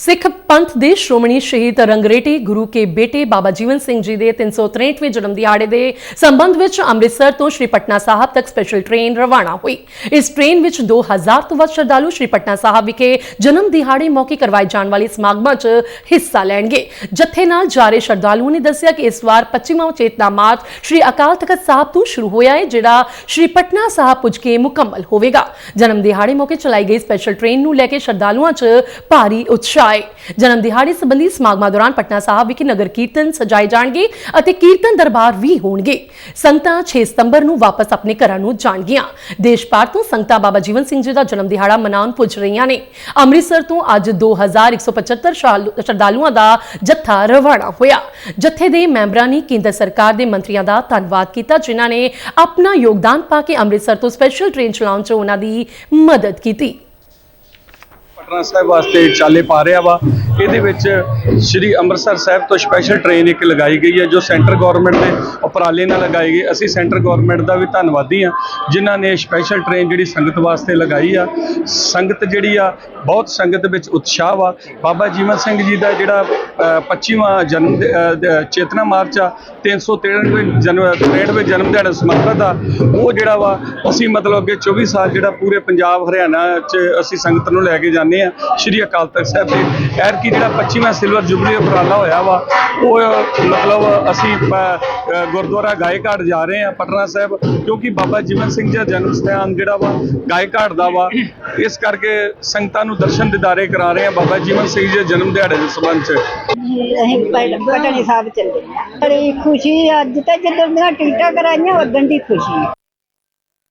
ਸਿੱਖ ਪੰਥ ਦੇ ਸ਼੍ਰੋਮਣੀ ਸ਼ਹੀਦ ਰੰਗਰੇਟੀ ਗੁਰੂ ਕੇ ਬੇਟੇ ਬਾਬਾ ਜੀਵਨ ਸਿੰਘ ਜੀ ਦੇ 363ਵੇਂ ਜਨਮ ਦਿਹਾੜੇ ਦੇ ਸੰਬੰਧ ਵਿੱਚ ਅੰਮ੍ਰਿਤਸਰ ਤੋਂ ਸ਼੍ਰੀ ਪਟਨਾ ਸਾਹਿਬ ਤੱਕ ਸਪੈਸ਼ਲ ਟ੍ਰੇਨ ਰਵਾਨਾ ਹੋਈ। ਇਸ ਟ੍ਰੇਨ ਵਿੱਚ 2000 ਤੋਂ ਵੱਧ ਸ਼ਰਧਾਲੂ ਸ਼੍ਰੀ ਪਟਨਾ ਸਾਹਿਬ ਵਿਖੇ ਜਨਮ ਦਿਹਾੜੇ ਮੌਕੇ ਕਰਵਾਏ ਜਾਣ ਵਾਲੇ ਸਮਾਗਮਾਂ 'ਚ ਹਿੱਸਾ ਲੈਣਗੇ। ਜਥੇ ਨਾਲ ਜਾ ਰਹੇ ਸ਼ਰਧਾਲੂਆਂ ਨੇ ਦੱਸਿਆ ਕਿ ਇਸ ਵਾਰ 25ਵਾਂ ਚੇਤਨਾ ਮਾਰਚ ਸ਼੍ਰੀ ਅਕਾਲ ਤਖਤ ਸਾਹਿਬ ਤੋਂ ਸ਼ੁਰੂ ਹੋਇਆ ਹੈ ਜਿਹੜਾ ਸ਼੍ਰੀ ਪਟਨਾ ਸਾਹਿਬ ਪੁੱਜ ਕੇ ਮੁਕੰਮਲ ਹੋਵੇਗਾ। ਜਨਮ ਦਿਹਾੜੇ ਮੌਕੇ ਚਲਾਈ ਗਈ ਸਪੈਸ਼ਲ ਟ੍ਰੇਨ ਨੂੰ ਲੈ ਕੇ ਸ਼ਰਧਾਲੂਆਂ 'ਚ ਭਾਰੀ ਉਤਸ਼ਾਹ ਹੈ ਜਨਮ ਦਿਹਾੜੇ ਸੰਬੰਧੀ ਸਮਾਗਮਾਂ ਦੌਰਾਨ ਪਟਨਾ ਸਾਹਿਬ ਵਿਖੇ ਨਗਰ ਕੀਰਤਨ ਸਜਾਏ ਜਾਣਗੇ ਅਤੇ ਕੀਰਤਨ ਦਰਬਾਰ ਵੀ ਹੋਣਗੇ। ਸੰਗਤਾਂ 6 ਸਤੰਬਰ ਨੂੰ ਵਾਪਸ ਆਪਣੇ ਘਰਾਂ ਨੂੰ ਜਾਣਗੀਆਂ। ਦੇਸ਼ ਭਰ ਤੋਂ ਸੰਗਤਾਂ ਬਾਬਾ ਜੀਵਨ ਸਿੰਘ ਜੀ ਦਾ ਜਨਮ ਦਿਹਾੜਾ ਮਨਾਉਣ ਪੁੱਜ ਰਹੀਆਂ ਨੇ। ਅੰਮ੍ਰਿਤਸਰ ਤੋਂ ਅੱਜ 2175 ਸ਼ਰਧਾਲੂਆਂ ਦਾ ਜੱਥਾ ਰਵਾਨਾ ਹੋਇਆ। ਜੱਥੇ ਦੇ ਮੈਂਬਰਾਂ ਨੇ ਕੇਂਦਰ ਸਰਕਾਰ ਦੇ ਮੰਤਰੀਆਂ ਦਾ ਧੰਨਵਾਦ ਕੀਤਾ, ਜਿਨ੍ਹਾਂ ਨੇ ਆਪਣਾ ਯੋਗਦਾਨ ਪਾ ਕੇ ਅੰਮ੍ਰਿਤਸਰ ਤੋਂ ਸਪੈਸ਼ਲ ਟ੍ਰੇਨ ਚਲਾਉਣ 'ਚ ਉਹਨਾਂ ਦੀ ਮਦਦ ਕੀਤੀ। ਪਟਨਾ ਸਾਹਿਬ ਵਾਸਤੇ ਚਾਲੇ ਪਾ ਰਿਹਾ ਵਾ। ਇਹਦੇ ਵਿੱਚ ਸ੍ਰੀ ਅੰਮ੍ਰਿਤਸਰ ਸਾਹਿਬ ਤੋਂ ਸਪੈਸ਼ਲ ਟ੍ਰੇਨ ਇੱਕ ਲਗਾਈ ਗਈ ਹੈ ਜੋ ਸੈਂਟਰ ਗਵਰਨਮੈਂਟ ਦੇ ਉਪਰਾਲੇ ਨਾਲ ਲਗਾਈ ਗਈ। ਅਸੀਂ ਸੈਂਟਰ ਗਵਰਨਮੈਂਟ ਦਾ ਵੀ ਧੰਨਵਾਦੀ ਆ ਜਿਨ੍ਹਾਂ ਨੇ ਸਪੈਸ਼ਲ ਟ੍ਰੇਨ ਜਿਹੜੀ ਸੰਗਤ ਵਾਸਤੇ ਲਗਾਈ ਆ। ਸੰਗਤ ਜਿਹੜੀ ਆ ਬਹੁਤ ਸੰਗਤ ਵਿੱਚ ਉਤਸ਼ਾਹ ਵਾ। ਬਾਬਾ ਜੀਵਨ ਸਿੰਘ ਜੀ ਦਾ ਜਿਹੜਾ ਅ, 25ਵਾਂ ਜਨਮ ਚੇਤਨਾ ਮਾਰਚ ਆ 363ਵੇਂ ਜਨਮ 63ਵੇਂ ਜਨਮ ਦਿਹਾੜਾ ਸਮਰਪਿਤ ਆ ਉਹ ਜਿਹੜਾ ਵਾ ਅਸੀਂ ਮਤਲਬ ਕਿ 24 ਸਾਲ ਜਿਹੜਾ ਪੂਰੇ ਪੰਜਾਬ ਹਰਿਆਣਾ ਚ ਅਸੀਂ ਸੰਗਤ ਨੂੰ ਲੈ ਕੇ ਜਾਂਦੇ ਆ ਸ਼੍ਰੀ ਅਕਾਲ ਤਖਤ ਸਾਹਿਬ ਦੇ ਐਰ ਕੀ ਜਿਹੜਾ 25ਵਾਂ ਸਿਲਵਰ ਜੁਬਲੀ ਉਪਰਾਲਾ ਹੋਇਆ ਵਾ ਉਹ ਮਤਲਬ ਅਸੀਂ ਅ, ਅ, ਗੁਰਦੁਆਰਾ ਗਾਇਘਾਟ ਜਾ ਰਹੇ ਆ ਪਟਨਾ ਸਾਹਿਬ ਕਿਉਂਕਿ ਬਾਬਾ ਜੀਵਨ ਸਿੰਘ ਜੀ ਦਾ ਜਨਮ ਸਥਾਨ ਜਿਹੜਾ ਵਾ ਗਾਇਘਾਟ ਦਾ ਵਾ ਇਸ ਕਰਕੇ ਸੰਗਤਾਂ ਨੂੰ ਦਰਸ਼ਨ ਦਿਦਾਰੇ ਕਰਾ ਰਹੇ ਆ ਬਾਬਾ ਜੀਵਨ ਸਿੰਘ ਜੀ ਦੇ ਜਨਮ ਦਿਹਾੜੇ ਦੇ ਸੰਬੰਧ ਚ। ਅਸੀਂ ਪ- ਸਾਹਿਬ ਚੱਲੇ ਬੜੀ ਖੁਸ਼ੀ ਅੱਜ ਤਾਂ ਜਦੋਂ ਦੀਆਂ ਟਿਕਟਾਂ ਕਰਾਈਆਂ ਉਦੋਂ ਦੀ ਖੁਸ਼ੀ